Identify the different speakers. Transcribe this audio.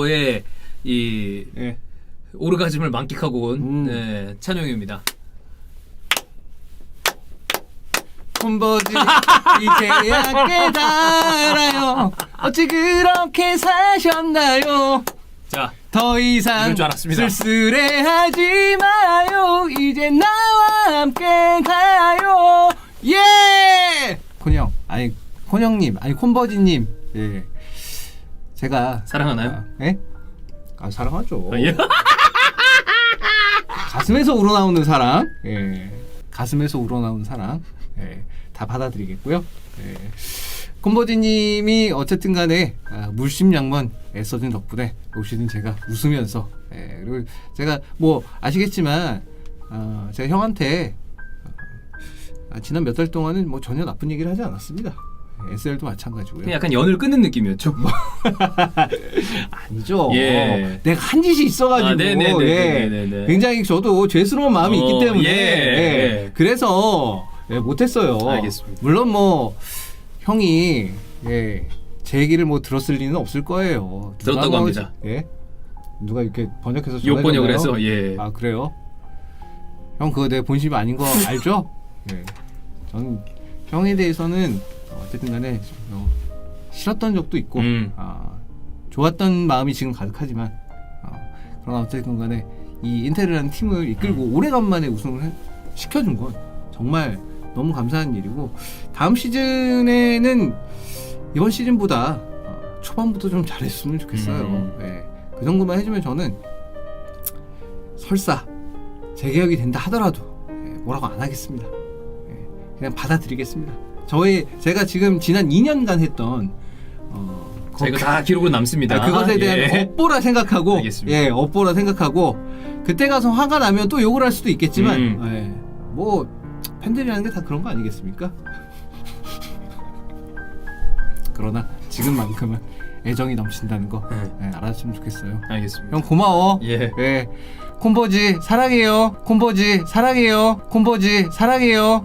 Speaker 1: 의 이
Speaker 2: 예.
Speaker 1: 오르가즘을 만끽하고 온
Speaker 2: 음.
Speaker 1: 네, 찬용입니다.
Speaker 2: 콤보지 이제야 깨달아요 어찌 그렇게 사셨나요
Speaker 1: 자,
Speaker 2: 더 이상
Speaker 1: 이럴 줄 알았습니다.
Speaker 2: 쓸쓸해하지 마요 이제 나와 함께 가요 예 콘형 아니 콘형님 아니 콘버지님 예 제가
Speaker 1: 사랑하나요?
Speaker 2: 아, 예? 아 사랑하죠
Speaker 1: 아, 예.
Speaker 2: 가슴에서 우러나오는 사랑, 예. 가슴에서 우러나오는 사랑, 예. 다 받아들이겠고요. 예. 콤버지님이 어쨌든 간에 아, 물심양만 애써준 덕분에 올 시즌 제가 웃으면서 예. 그리고 제가 뭐 아시겠지만 어, 제가 형한테 어, 지난 몇 달 동안은 뭐 전혀 나쁜 얘기를 하지 않았습니다. 예, SL도 마찬가지고요.
Speaker 1: 약간 연을 끊는 느낌이었죠.
Speaker 2: 아니죠.
Speaker 1: 예.
Speaker 2: 내가 한 짓이 있어가지고
Speaker 1: 아, 네네네네네네.
Speaker 2: 예. 굉장히 저도 죄스러운 마음이
Speaker 1: 어,
Speaker 2: 있기 때문에
Speaker 1: 예.
Speaker 2: 예. 그래서 예, 못했어요.
Speaker 1: 알겠습니다.
Speaker 2: 물론 뭐 형이 예, 제 얘기를 뭐 들었을 리는 없을 거예요. 누가
Speaker 1: 들었다고
Speaker 2: 뭐
Speaker 1: 합니다.
Speaker 2: 예? 누가 이렇게 번역해서
Speaker 1: 욕 번역을
Speaker 2: 전해줬나요?
Speaker 1: 해서 예.
Speaker 2: 아 그래요? 형 그거 내 본심 아닌 거 알죠? 예. 전 형에 대해서는 어쨌든 간에 어, 싫었던 적도 있고
Speaker 1: 음.
Speaker 2: 아, 좋았던 마음이 지금 가득하지만 어, 그러나 어쨌든 간에 이 인테르라는 팀을 이끌고
Speaker 1: 음.
Speaker 2: 오래간만에 우승을 해- 시켜준 건 정말 너무 감사한 일이고 다음 시즌에는 이번 시즌보다 어, 초반부터 좀 잘했으면 좋겠어요.
Speaker 1: 음.
Speaker 2: 예. 그 정도만 해주면 저는 설사 재계약이 된다 하더라도 예, 뭐라고 안 하겠습니다. 예, 그냥 받아들이겠습니다. 저의 제가 지금 지난 2년간 했던 어,
Speaker 1: 자, 이거 다 기록으로 남습니다.
Speaker 2: 아, 그것에 대한
Speaker 1: 예.
Speaker 2: 업보라 생각하고
Speaker 1: 알겠습니다.
Speaker 2: 예 업보라 생각하고 그때 가서 화가 나면 또 욕을 할 수도 있겠지만
Speaker 1: 음.
Speaker 2: 예, 뭐 팬들이라는 게 다 그런 거 아니겠습니까? 그러나 지금만큼은 애정이 넘친다는 거
Speaker 1: 네.
Speaker 2: 예, 알았으면 좋겠어요.
Speaker 1: 알겠습니다.
Speaker 2: 형 고마워.
Speaker 1: 예.
Speaker 2: 예. 콤버지 사랑해요. 콤버지 사랑해요. 콤버지 사랑해요.